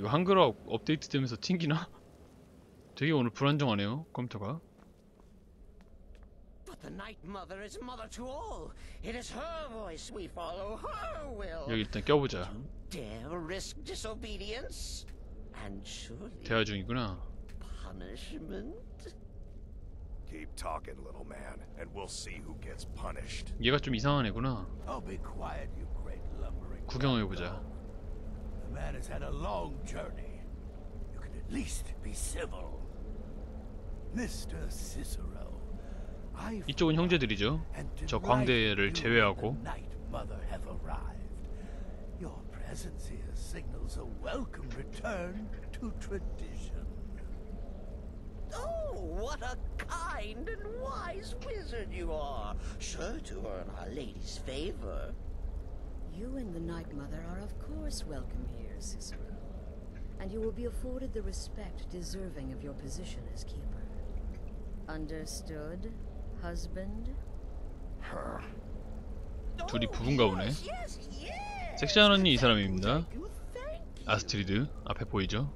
이거 한글화 업데이트 되면서 튕기나? 되게 오늘 불안정하네요 컴퓨터가 But the Night Mother is mother to all. It is her voice we follow, her will. 여기 일단 껴보자 Dare risk disobedience? And surely 대화 중이구나 punishment? Keep talking, little man, and we'll see who gets punished. 얘가 좀 이상한 애구나 Oh, be quiet, you great lumbering. 구경해 보자 The man has had a long journey. You can at least be civil. Mr. Cicero, I 이쪽은 형제들이죠 and 저 delighted 광대를 you and 제외하고. the Night Mother have arrived. Your presence here signals a welcome return to tradition. Oh, what a kind and wise wizard you are! Sure to earn Our Lady's favor. You and the Night Mother are of course welcome here, Cicero. And you will be afforded the respect deserving of your position as keeper. Understood, husband? 둘이 부부인가 보네 Yes, yes, yes. 섹시한 언니 이 사람입니다 Thank you, thank you. 아스트리드 앞에 보이죠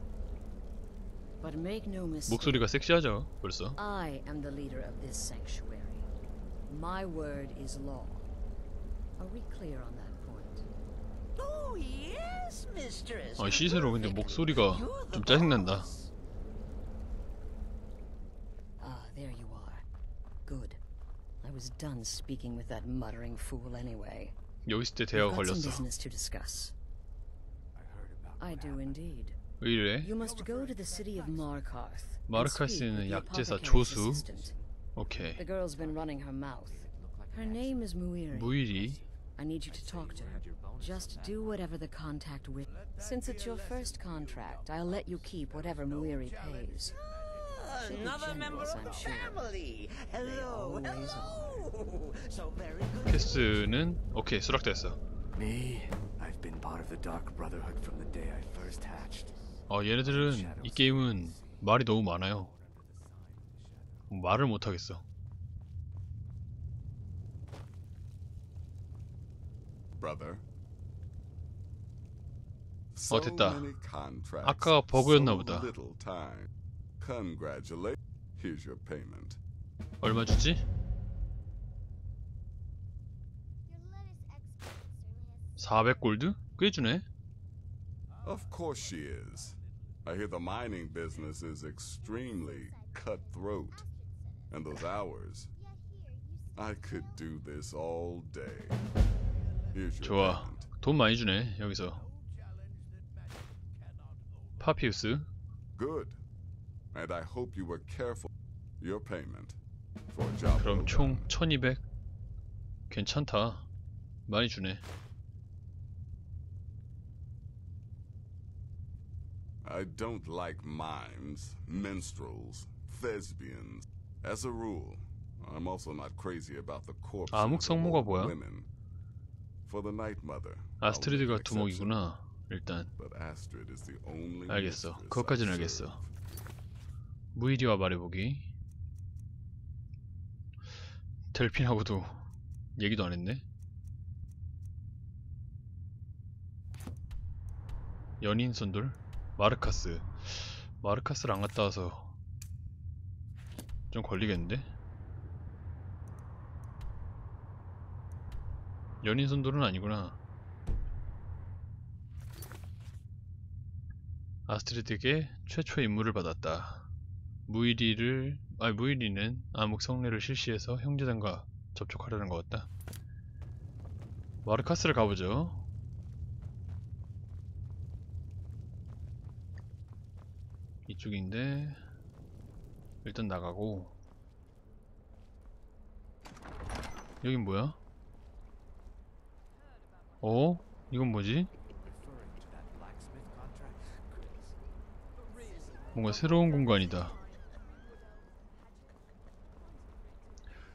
But make no mistake. 목소리가 섹시하죠 벌써 I am the leader of this sanctuary. My word is law. Are we clear on that 아 시세로 근데. 목소리가 좀 짜증난다. Ah, there you are. Good. I was done speaking with that muttering fool anyway. 여기 있을 때 대화가 got some 걸렸어 business to discuss. I do indeed. 왜 이래? You must go to the city of Markarth. and 마르카스는 speak with the 약제사 apothecary's 조수. assistant. 오케이 The girl's been running her mouth. Her name is Muiri. 무일이 I need you to talk to her. Just do whatever the contact with. Since it's your first contract, I'll let you keep whatever Muiri pays. Ah, Should be Another member generous, of I'm the sure. family. Hello, always hello. So very good. 캐스는 오케이 수락됐어 Me, I've been part of the Dark Brotherhood from the day I first hatched. 어 얘네들은 이 게임은 말이 너무 많아요 말을 못하겠어 어, 됐다. So many contracts, 아까 버그였나 so 보다. little time. Congratulate. Here's your payment. 얼마 주지? 400골드? 꽤 주네 Of course she is. I hear the mining business is extremely cutthroat. And those hours. I could do this all day. 좋아. 돈 많이 주네 여기서 파피우스 Good. And I hope you were careful. Your payment. For a job 그럼 총 done. 1200 괜찮다 많이 주네 I don't like mimes, minstrels, thespians. As a rule, I'm also not crazy about the corpses of 성모가 old 뭐야? women. 아스트리드가 두목이구나. 일단. 알겠어. I 알겠어. 무이리와 말해보기. 델핀하고도 얘기도 안 했네. 연인 선돌? 마르카스. 마르카스를 안 갔다 와서 좀 걸리겠는데 연인 선돌은 아니구나 아스트리드에게 최초의 임무를 받았다 무이리를 아 무이리는 암흑 성례를 실시해서 형제단과 접촉하려는 것 같다. 마르카스를 가보죠. 이쪽인데 일단 나가고 여긴 뭐야? 어? 이건 뭐지? 뭔가 새로운 공간이다.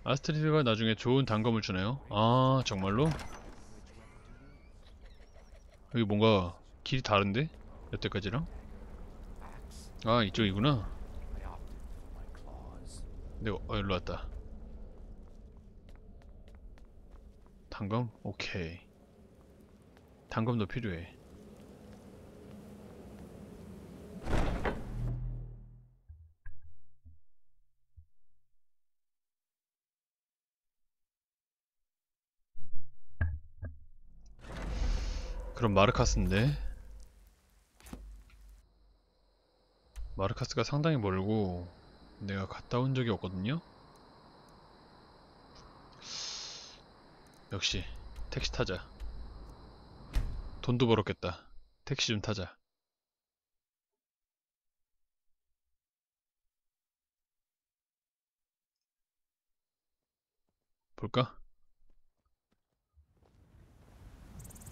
아스트리드가 나중에 좋은 단검을 주네요. 아 정말로? 여기 뭔가 길이 다른데? 여태까지랑? 아 이쪽이구나. 네, 어 일로 왔다. 단검? 오케이. 당금도 필요해. 그럼 마르카스인데? 마르카스가 상당히 멀고 내가 갔다 온 적이 없거든요? 역시 택시 타자. 돈도 벌었겠다 택시 좀 타자 볼까?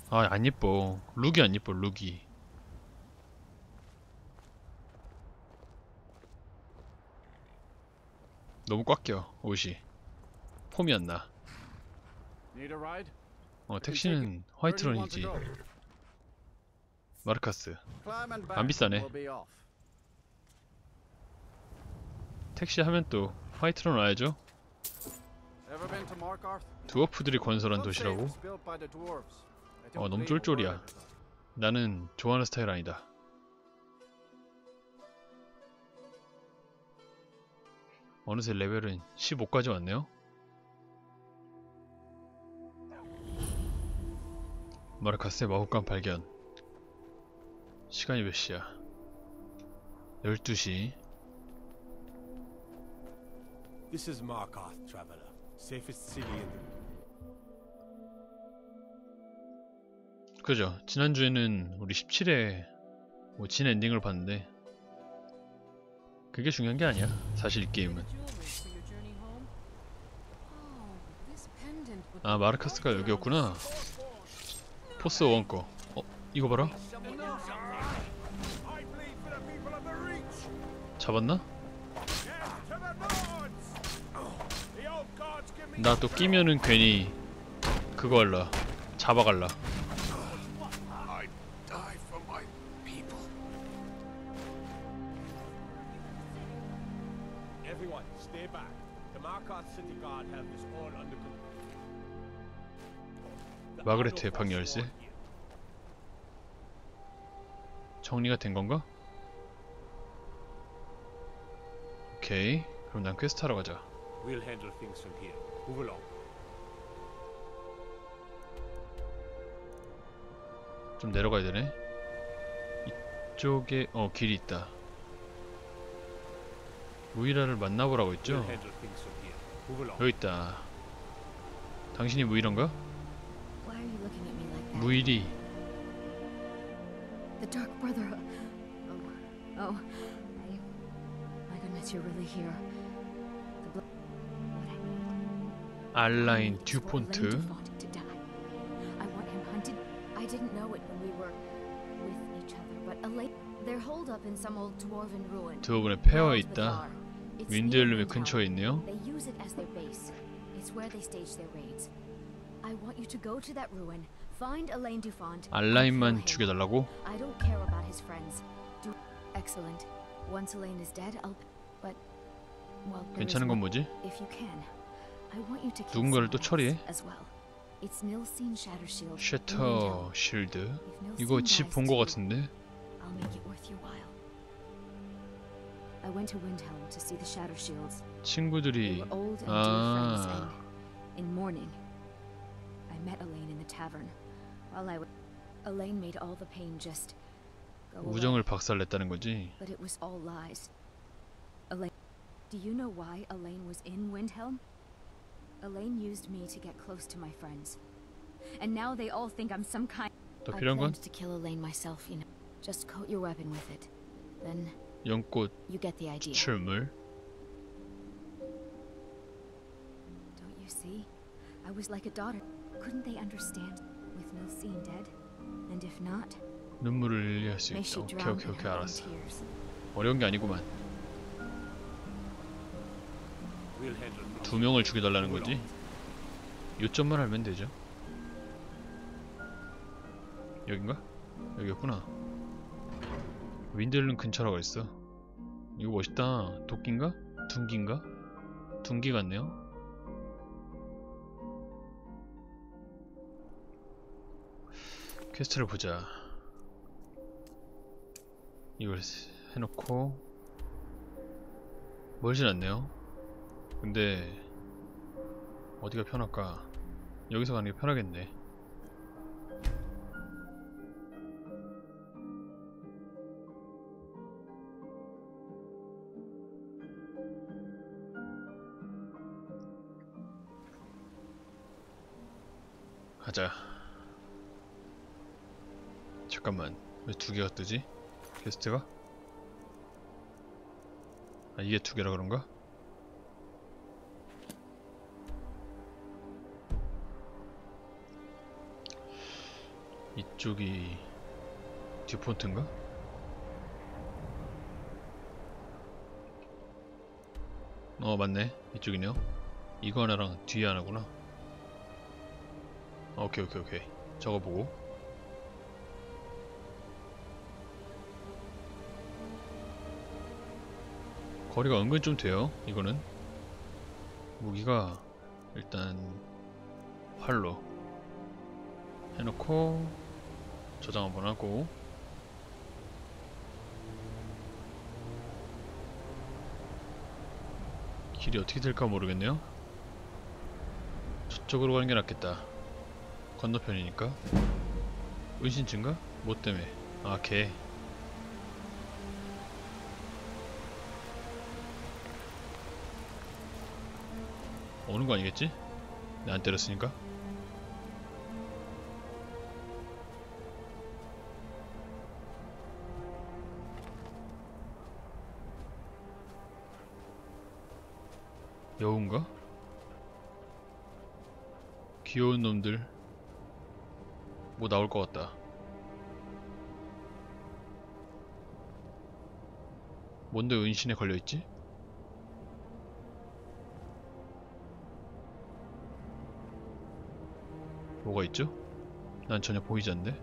아, 안 예뻐. 룩이 안 예뻐, 룩이. 너무 꽉 껴, 옷이. 폼이 안 나. 어, 택시는 화이트론이지. 마르카스. 안 비싸네. 택시 하면 또 to Markarth? 드워프들이 건설한 도시라고? 어, 너무 쫄쫄이야. 나는 좋아하는 스타일 아니다. 어느새 레벨은 15까지 왔네요. 마르카스의 마법관 발견. 시간이 몇 시야? 12시. This is Markarth, traveler. Safest city in the 그죠. 지난주에는 우리 17회 뭐진 엔딩을 봤는데 그게 중요한 게 아니야. 사실 이 게임은. 아 마르카스가 여기였구나. 포스 원 거. 어 이거 봐라. 잡았나? 나 또 끼면은 괜히 그거 할라. 잡아갈라. 마그레트의 Arno 방 force 열쇠. want you. 정리가 된 건가? 오케이. 그럼 난 퀘스트 하러 가자. We'll handle things from here. Move along. 좀 내려가야 되네. 이쪽에 어 길이 있다. 무이라를 만나보라고 We'll 했죠? handle things from here. Move along. 여기 있다. 당신이 무이란가? Why are you looking at me like that? 무일이 The Dark Brother. Oh, oh, I. My goodness, you're really here. The blood. What I need. 알라인 It's for Elaine 듀폰트. Dufont to die. I want him hunted. I didn't know it when we were with each other, but Elaine. They're holed up in some old dwarven ruin. 두어분의 폐허에 Called the 있다. Tar. It's near 윈드엘름의 Windhelm. 근처에 있네요. They use it as their base. It's where they stage their raids. I want you to go to that ruin, find Elaine Dufont. and 알라인만 kill him. 죽여달라고? I don't care about his friends. Do excellent. Once Elaine is dead, I'll. 괜찮은 건 뭐지? If you can, I want you to kill 누군가를 또 처리해? 실드. If 이거 집 본 거 같은데? I'll make it worth your while. I went to Windhelm to see the Shattershields. They 친구들이 were old and dear friends, 아 and in mourning, I met Elaine in the tavern. While I was, Elaine made all the pain just go away. 우정을 박살냈다는 거지. Elaine, do you know why Elaine was in Windhelm? Elaine used me to get close to my friends, and now they all think I'm some kind. 더 I 필요한 건 planned to kill Elaine myself, you know. Just coat your weapon with it. Then 연꽃 you get the idea. 추출물. Don't you see? I was like a daughter. Couldn't they understand with Nilsine dead? And if not, 눈물을 흘릴 수 may 있다. she 오케이 drown 오케이 in 오케이 her own 알았어. tears. 어려운 게 아니구만. 두 명을 죽여달라는 거지. 요점만 알면 되죠. 여긴가? 여기였구나. 윈들른 근처라고 했어. 이거 멋있다. 도끼인가? 둔기인가? 둔기 같네요. 퀘스트를 보자. 이걸 스- 해놓고 멀진 않네요. 근데 어디가 편할까? 여기서 가는 게 편하겠네. 가자. 잠깐만. 왜 두 개가 뜨지? 게스트가? 아, 이게 두 개라 그런가? 이쪽이 듀폰트인가? 어 맞네. 이쪽이네요. 이거 하나랑 뒤에 하나구나. 오케이 오케이 오케이. 저거 보고. 거리가 은근 좀 돼요 이거는. 무기가 일단 활로 해놓고 저장 한번 하고 길이 어떻게 될까 모르겠네요 저쪽으로 가는 게 낫겠다 건너편이니까 은신 증가? 뭐 때문에? 아 개. 오는 거 아니겠지? 내 안 때렸으니까 여운가? 귀여운 놈들 뭐 나올 것 같다 뭔데 은신에 걸려있지? 뭐가 있죠? 난 전혀 보이지 않네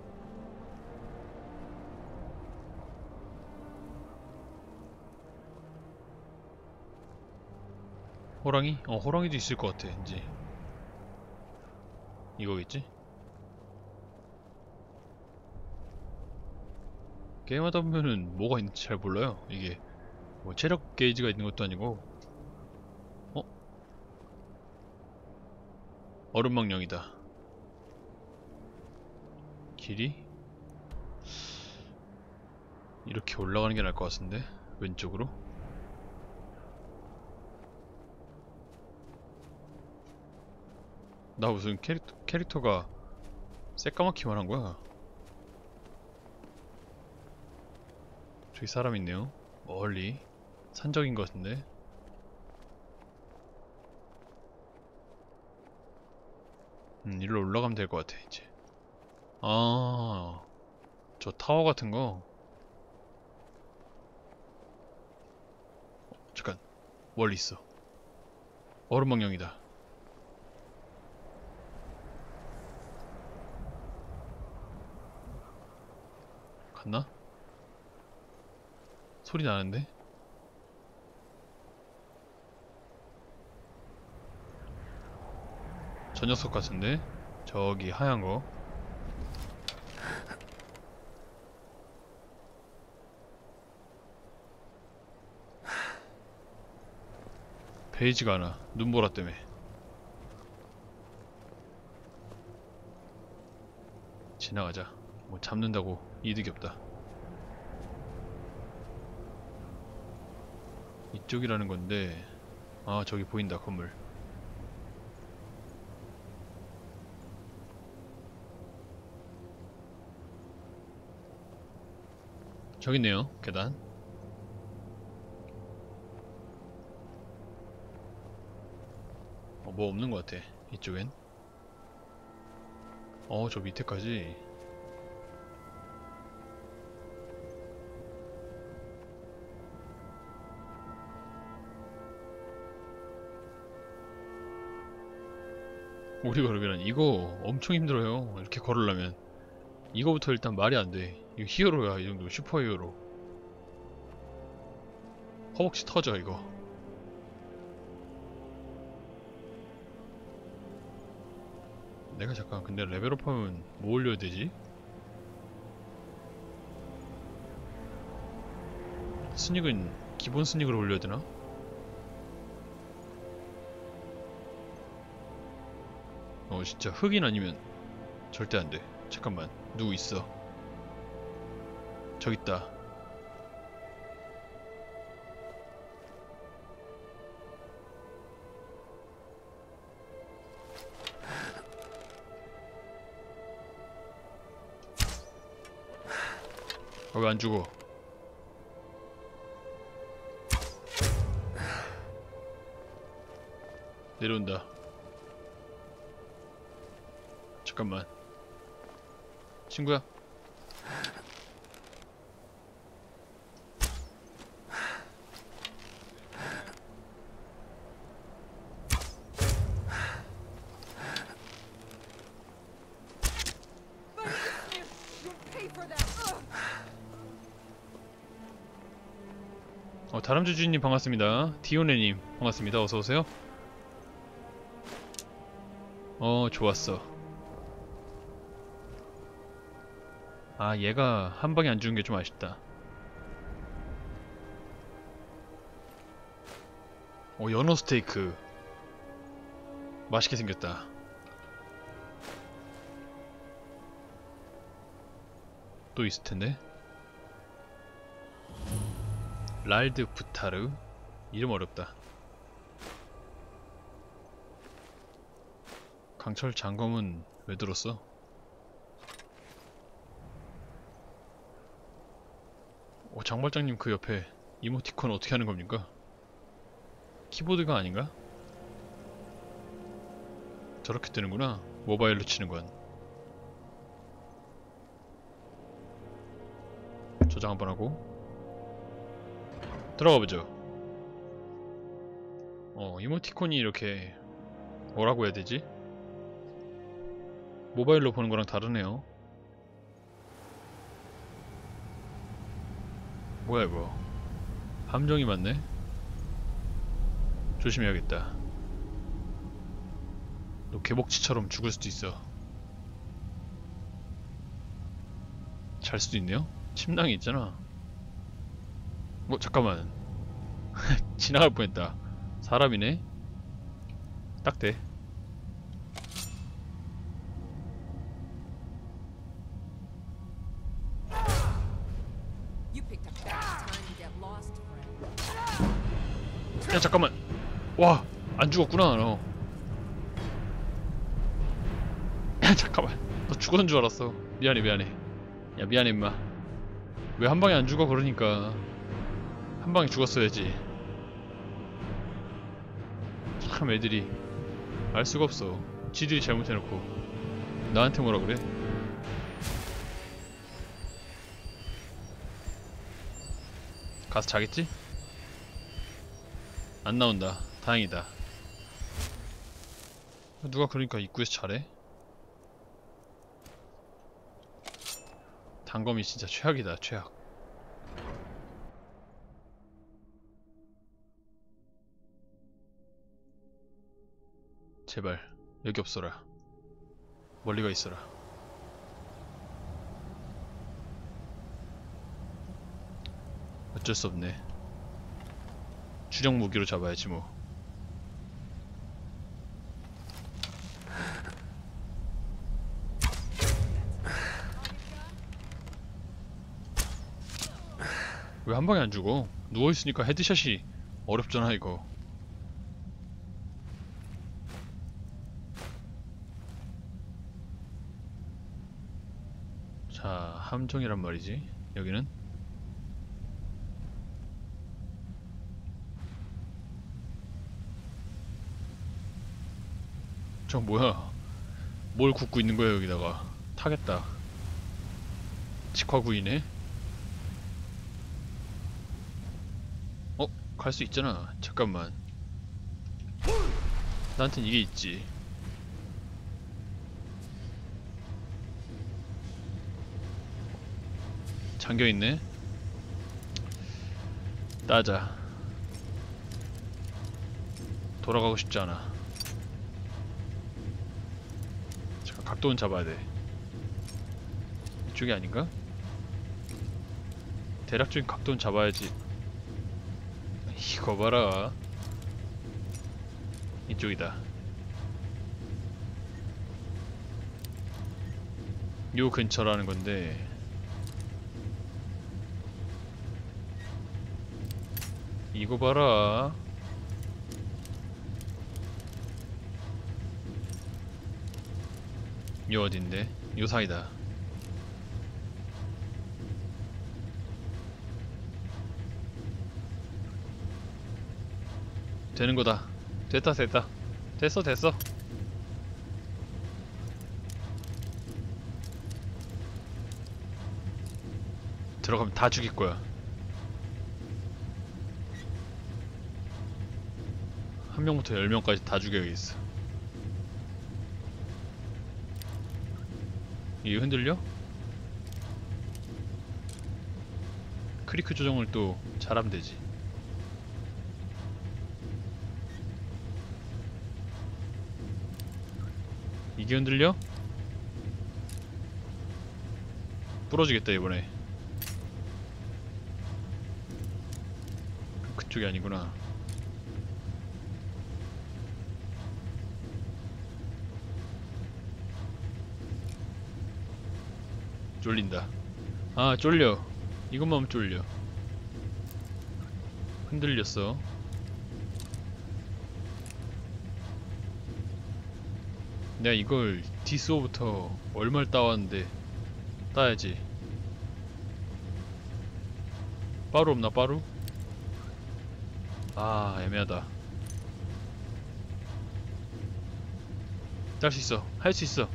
호랑이? 어 호랑이도 있을 것 같아 이제 이거겠지? 게임하다 보면은 뭐가 있는지 잘 몰라요 이게 뭐 체력 게이지가 있는 것도 아니고 어? 얼음망령이다 길이? 이렇게 올라가는 게 나을 것 같은데 왼쪽으로 나 무슨 캐릭터, 캐릭터가 새까맣기만 한 거야 저기 사람 있네요 멀리 산적인 것 같은데 음 일로 올라가면 될 것 같아 이제 아, 저 타워 같은 거. 어, 잠깐, 멀리 있어. 얼음망령이다. 갔나? 소리 나는데? 저 녀석 같은데? 저기 하얀 거. 베이지가 않아. 눈보라 때문에. 지나가자. 뭐 잡는다고 이득이 없다. 이쪽이라는 건데 아 저기 보인다 건물. 저기 있네요 계단. 어, 뭐 없는 것 같아 이쪽엔. 어 저 밑에까지 우리 그러면 이거 엄청 힘들어요. 이렇게 걸으려면. 이거부터 일단 말이 안돼. 이거 히어로야 이 정도 슈퍼 히어로. 허벅지 터져 이거. 내가 잠깐 근데 레벨업하면 뭐 올려야 되지? 스닉은 기본 스닉으로 올려야 되나? 진짜 흑인 아니면 절대 안돼. 잠깐만 누구 있어? 저기 있다. 아, 왜안 죽어. 내려온다. 잠깐만. 친구야. 어, 다람쥐 주인님 반갑습니다. 디오네님 반갑습니다. 어서 오세요. 어, 좋았어. 아, 얘가 한 방에 안 죽은 게 좀 아쉽다. 어, 연어 스테이크. 맛있게 생겼다. 또 있을 텐데. 랄드 부타르 이름 어렵다 강철 장검은 왜 들었어? 장발장님 그 옆에 이모티콘 어떻게 하는 겁니까? 키보드가 아닌가? 저렇게 뜨는구나 모바일로 치는 건 저장 한번 하고 들어가 보죠. 어, 이모티콘이 이렇게 뭐라고 해야 되지? 모바일로 보는 거랑 다르네요. 뭐야 이거? 함정이 많네. 조심해야겠다. 너 개복치처럼 죽을 수도 있어. 잘 수도 있네요? 침낭이 있잖아. 뭐 잠깐만 지나갈 뻔했다 사람이네 딱돼 죽었구나 너. 잠깐만. 너 죽었는 줄 알았어. 미안해 미안해. 야 미안해 임마. 왜 한 방에 안 죽어 그러니까. 한 방에 죽었어야지. 참 애들이. 알 수가 없어. 지들이 잘못해놓고. 나한테 뭐라 그래? 가서 자겠지? 안 나온다. 다행이다 누가 그러니까 입구에서 잘해? 단검이 진짜 최악이다 최악. 제발 여기 없어라. 멀리 가 있어라. 어쩔 수 없네. 주력 무기로 잡아야지 뭐 왜 한 방에 안 죽어? 누워있으니까 헤드샷이 어렵잖아 이거. 자 함정이란 말이지 여기는. 저 뭐야? 뭘 굽고 있는 거야 여기다가? 타겠다. 직화구이네 어? 갈 수 있잖아. 잠깐만. 나한텐 이게 있지. 잠겨있네. 따자. 돌아가고 싶지 않아. 잠깐 각도는 잡아야 돼. 이쪽이 아닌가? 대략적인 각도는 잡아야지 이거 봐라. 이쪽이다. 요 근처라는 건데. 이거 봐라. 요 어딘데? 요 사이다 되는 거다. 됐다 됐다. 됐어 됐어. 들어가면 다 죽일 거야. 한 명부터 열 명까지 다 죽여야겠어. 이게 흔들려? 크리크 조정을 또 잘하면 되지. 이게 흔들려? 부러지겠다 이번에. 그쪽이 아니구나. 쫄린다. 아 쫄려. 이것만 쫄려. 흔들렸어. 내가 이걸 디스오부터 얼마를 따왔는데 따야지. 빠루 없나 빠루? 아 애매하다. 할수 있어. 할 수 있어.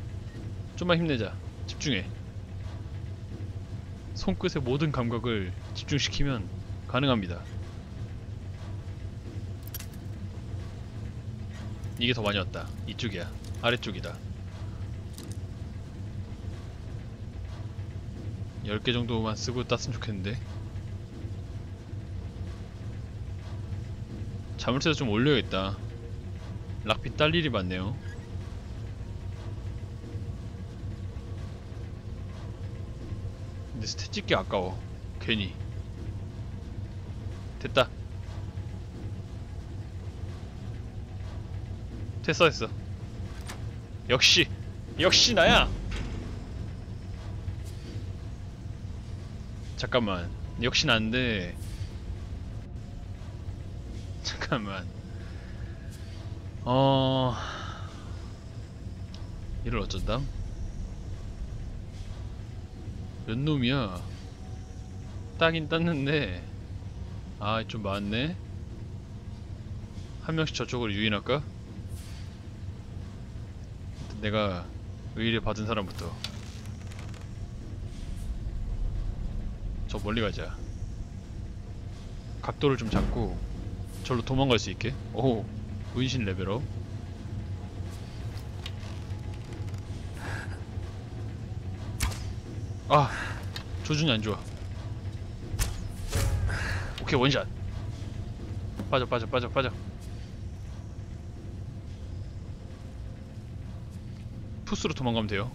좀만 힘내자. 집중해. 손끝의 모든 감각을 집중시키면 가능합니다. 이게 더 많이 왔다. 이쪽이야. 아래쪽이다. 10개 정도만 쓰고 땄으면 좋겠는데. 자물쇠도 좀 올려야겠다. 락피 딸 일이 많네요. 근데 스탯 찍기 아까워. 괜히. 됐다. 됐어 됐어. 역시 역시 나야. 잠깐만. 역시 난데. 잠깐만. 어. 이를 어쩐다? 몇 놈이야? 따긴 땄는데 아 좀 많네 한 명씩 저쪽으로 유인할까? 내가 의뢰 받은 사람부터 저 멀리 가자. 각도를 좀 잡고 절로 도망갈 수 있게. 오 문신 레벨업. 아 조준이 안 좋아. 오케이 원샷. 빠져 빠져 빠져 빠져 푸스로 도망가면 돼요.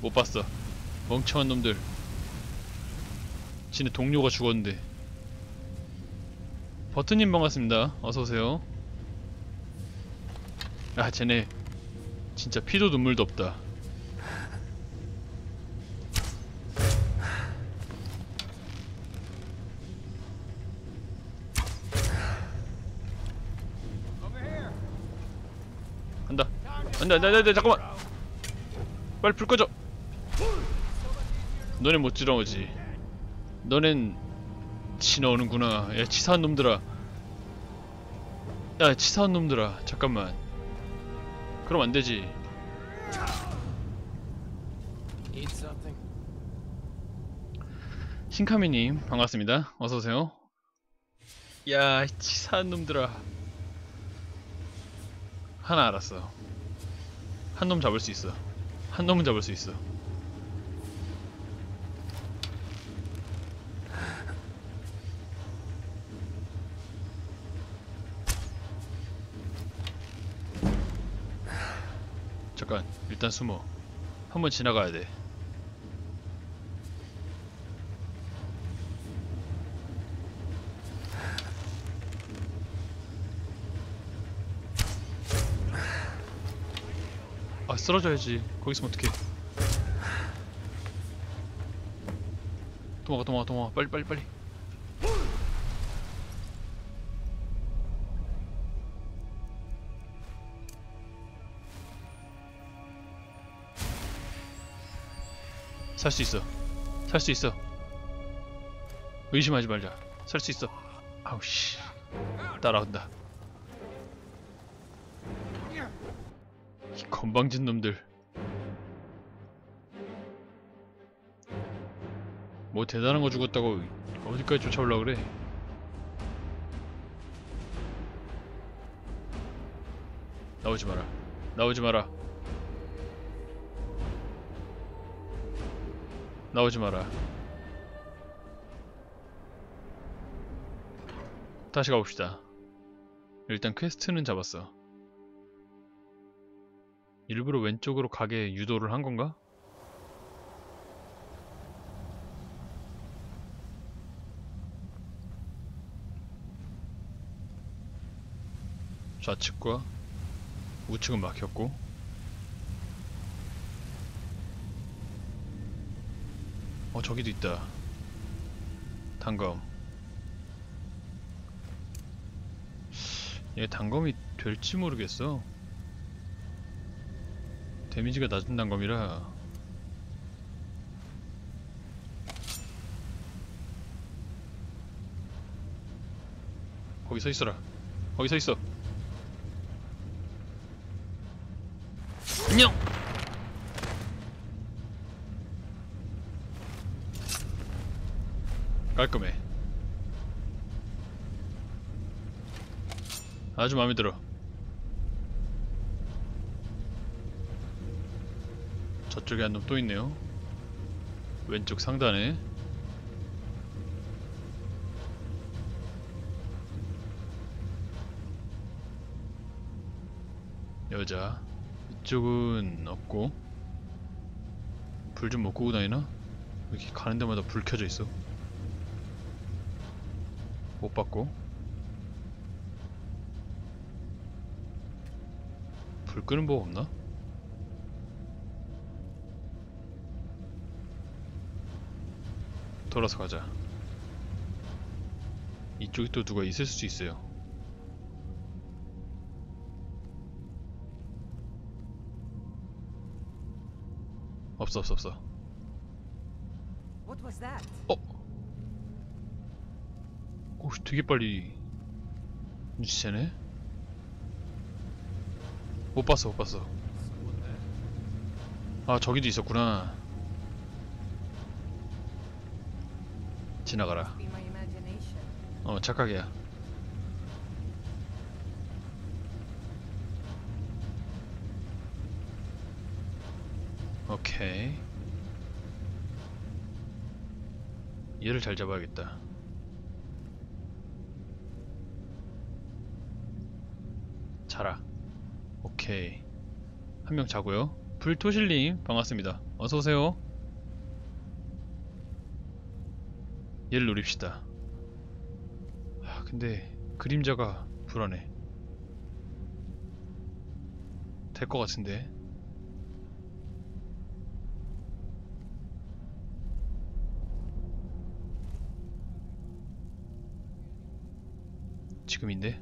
못 봤어. 멍청한 놈들. 지네 동료가 죽었는데. 버튼님 반갑습니다. 어서오세요. 아 쟤네 진짜 피도 눈물도 없다. 안돼 안돼 안돼 잠깐만. 빨리 불 꺼져. 너넨 못 지나오지. 너넨 지나오는구나. 야 치사한 놈들아. 야 치사한 놈들아. 잠깐만. 그럼 안 되지. Eat something? 신카미님 반갑습니다. 어서 오세요. 야, 이 치사한 놈들아. 하나 알았어. 한 놈 잡을 수 있어. 한 놈은 잡을 수 있어. 잠깐, 일단 숨어. 한번 지나가야 돼. 쓰러져야지 거기 있으면 어떡해 도망가 도망가 도망가 빨리 빨리 빨리 살 수 있어 살 수 있어 의심하지 말자. 살 수 있어. 아우 씨. 따라온다. 건방진 놈들. 뭐 대단한 거 죽었다고 어디까지 쫓아오려 그래? 나오지 마라. 나오지 마라. 나오지 마라. 다시 가봅시다. 일단 퀘스트는 잡았어. 일부러 왼쪽으로 가게 유도를 한 건가? 좌측과 우측은 막혔고 어 저기도 있다. 단검. 얘 단검이 될지 모르겠어 데미지가 낮은 단검이라. 거기 서 있어라. 거기 서 있어. 안녕! 깔끔해. 아주 마음에 들어 저쪽에 한 놈 또 있네요. 왼쪽 상단에. 여자. 이쪽은 없고. 불 좀 못 끄고 다니나? 왜 이렇게 가는 데마다 불 켜져 있어? 못 봤고. 불 끄는 법 없나? 돌아서 가자 이쪽에 또 누가 있을 수도 있어요 없어 없어 없어 What was that? 어? 오씨 되게 빨리 눈치채네? 못 봤어 못 봤어 아 저기도 있었구나 지나가라. 어 착각이야 오케이. 얘를 잘 잡아야겠다. 자라. 오케이. 한 명 자고요. 불토실님 반갑습니다. 어서오세요 얘를 노립시다 아, 근데 그림자가 불안해. 될 것 같은데. 지금인데?